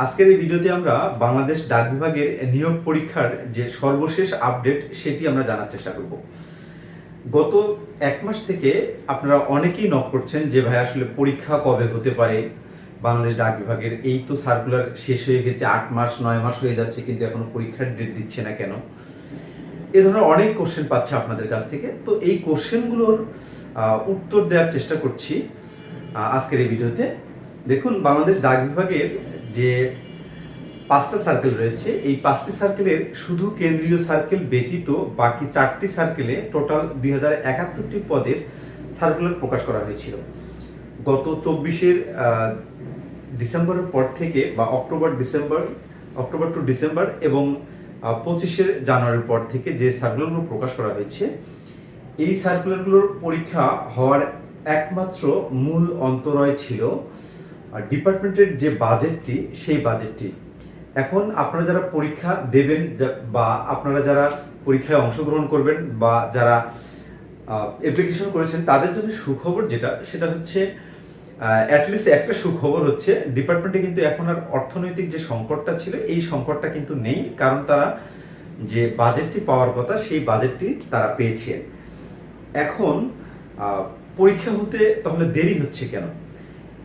আজকের এই ভিডিওতে আমরা বাংলাদেশ ডাক বিভাগের নিয়োগ পরীক্ষার যে সর্বশেষ আপডেট, সেটি আমরা জানার চেষ্টা করব। গত এক মাস থেকে আপনারা অনেকেই নক করছেন যে, ভাই, আসলে পরীক্ষা কবে হতে পারে? বাংলাদেশ ডাক বিভাগের এই তো সার্কুলার শেষ হয়ে গেছে, আট মাস, নয় মাস হয়ে যাচ্ছে, কিন্তু এখনও পরীক্ষার ডেট দিচ্ছে না কেন? এ ধরনের অনেক কোশ্চেন পাচ্ছে আপনাদের কাছ থেকে। তো এই কোশ্চেনগুলোর উত্তর দেওয়ার চেষ্টা করছি আজকের এই ভিডিওতে। দেখুন, বাংলাদেশ ডাক বিভাগের যে পাঁচটা সার্কেল রয়েছে, এই পাঁচটি সার্কেলের শুধু কেন্দ্রীয় সার্কেল ব্যতীত বাকি চারটি সার্কেলে টোটাল দুই হাজার একাত্তরটি পদের সার্কুলার প্রকাশ করা হয়েছিল। গত চব্বিশের ডিসেম্বরের পর থেকে বা October, December, October to December এবং পঁচিশের জানুয়ারির পর থেকে যে সার্কুলারগুলো প্রকাশ করা হয়েছে, এই সার্কুলারগুলোর পরীক্ষা হওয়ার একমাত্র মূল অন্তরয় ছিল ডিপার্টমেন্টের যে বাজেটটি সেই বাজেটটি এখন আপনারা যারা পরীক্ষা দেবেন বা আপনারা যারা পরীক্ষায় অংশগ্রহণ করবেন বা যারা অ্যাপ্লিকেশন করেছেন, তাদের জন্য সুখবর যেটা, সেটা হচ্ছে অ্যাটলিস্ট একটা সুখবর হচ্ছে ডিপার্টমেন্টে কিন্তু এখন আর অর্থনৈতিক যে সংকটটা ছিল, এই সংকটটা কিন্তু নেই, কারণ তারা যে বাজেটটি পাওয়ার কথা, সেই বাজেটটি তারা পেয়েছে। এখন পরীক্ষা হতে তাহলে দেরি হচ্ছে কেন?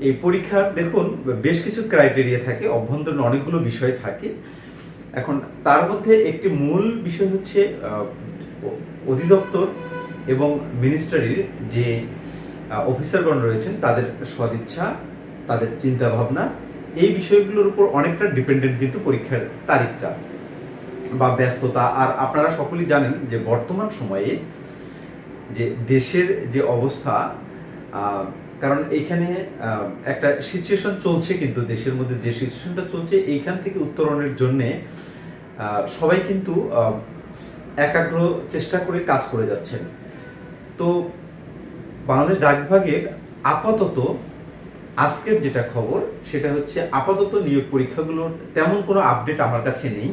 এই পরীক্ষার, দেখুন, বেশ কিছু ক্রাইটেরিয়া থাকে, অভ্যন্তরীণ অনেকগুলো বিষয় থাকে। এখন তার মধ্যে একটি মূল বিষয় হচ্ছে অধিদপ্তর এবং মিনিস্টারির যে অফিসারগণ রয়েছেন, তাদের সদিচ্ছা, তাদের চিন্তা ভাবনা এই বিষয়গুলোর উপর অনেকটা ডিপেন্ডেন্ট কিন্তু পরীক্ষার তারিখটা বা ব্যস্ততা। আর আপনারা সকলেই জানেন যে বর্তমান সময়ে যে দেশের যে অবস্থা কারণ এইখানে আহ, একটা সিচুয়েশন চলছে কিন্তু দেশের মধ্যে যে সিচুয়েশনটা চলছে এইখান থেকে উত্তরণের জন্যে সবাই কিন্তু একাগ্র চেষ্টা করে কাজ করে যাচ্ছেন। তো বাংলাদেশ ডাক বিভাগের আপাতত আজকের যেটা খবর সেটা হচ্ছে আপাতত নিয়োগ পরীক্ষাগুলোর তেমন কোনো আপডেট আমার কাছে নেই।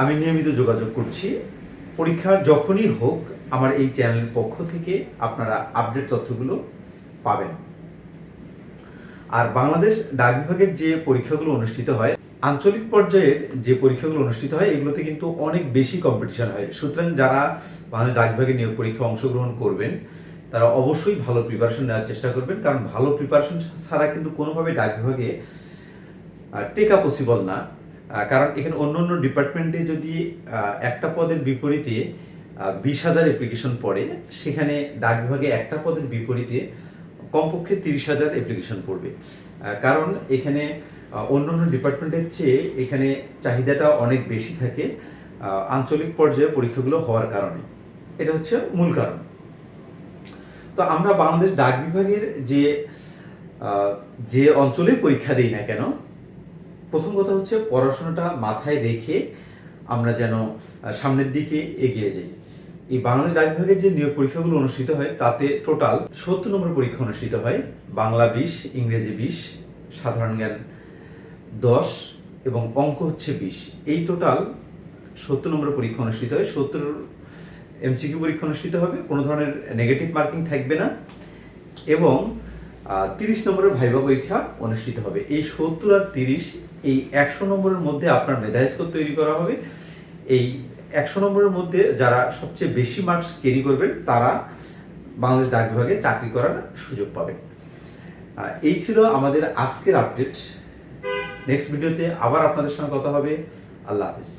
আমি নিয়মিত যোগাযোগ করছি। পরীক্ষা যখনই হোক আমার এই চ্যানেলের পক্ষ থেকে আপনারা আপডেট তথ্যগুলো পাবেন। আর বাংলাদেশ ডাক বিভাগের যে পরীক্ষাগুলো অনুষ্ঠিত হয়, আঞ্চলিক পর্যায়ের যে পরীক্ষাগুলো অনুষ্ঠিত হয়, এগুলোতে কিন্তু অনেক বেশি কম্পিটিশন হয়। সুতরাং যারা বাংলাদেশ ডাক বিভাগের নিয়োগ পরীক্ষা অংশগ্রহণ করবেন, তারা অবশ্যই ভালো প্রিপারেশন নেওয়ার চেষ্টা করবেন। কারণ ভালো প্রিপারেশন ছাড়া কিন্তু কোনোভাবে ডাক বিভাগে টেকা পসিবল না। কারণ এখানে অন্য অন্য ডিপার্টমেন্টে যদি একটা পদের বিপরীতে বিশ হাজার অ্যাপ্লিকেশন পড়ে, সেখানে ডাক বিভাগে একটা পদের বিপরীতে কমপক্ষে তিরিশ হাজার অ্যাপ্লিকেশন পড়বে। কারণ এখানে অন্য অন্য ডিপার্টমেন্টের চেয়ে এখানে চাহিদাটা অনেক বেশি থাকে আঞ্চলিক পর্যায়ে পরীক্ষাগুলো হওয়ার কারণে। এটা হচ্ছে মূল কারণ। তো আমরা বাংলাদেশ ডাক বিভাগের যে যে অঞ্চলে পরীক্ষা দিই না কেন, প্রথম কথা হচ্ছে পড়াশোনাটা মাথায় রেখে আমরা যেন সামনের দিকে এগিয়ে যাই। এই বাংলাদেশ ডাক বিভাগের যে নিয়োগ পরীক্ষাগুলো অনুষ্ঠিত হয়, তাতে টোটাল সত্তর নম্বর পরীক্ষা অনুষ্ঠিত হয়। বাংলা বিশ, ইংরেজি বিশ, সাধারণ জ্ঞান দশ এবং অঙ্ক হচ্ছে বিশ। এই টোটাল সত্তর নম্বর পরীক্ষা অনুষ্ঠিত হয়। সত্তর এমসিকিউ পরীক্ষা অনুষ্ঠিত হবে। কোনো ধরনের নেগেটিভ মার্কিং থাকবে না এবং তিরিশ নম্বরের ভাইবা পরীক্ষা অনুষ্ঠিত হবে। এই সত্তর আর তিরিশ, এই একশো নম্বরের মধ্যে আপনার মেধা স্কোর তৈরি করা হবে। এই একশো নম্বরের মধ্যে যারা সবচেয়ে বেশি মার্কস ক্যারি করবেন, তারা বাংলাদেশ ডাক বিভাগে চাকরি করার সুযোগ পাবে এই ছিল আমাদের আজকের আপডেট নেক্সট ভিডিওতে আবার আপনাদের সঙ্গে কথা হবে। আল্লাহ হাফিজ।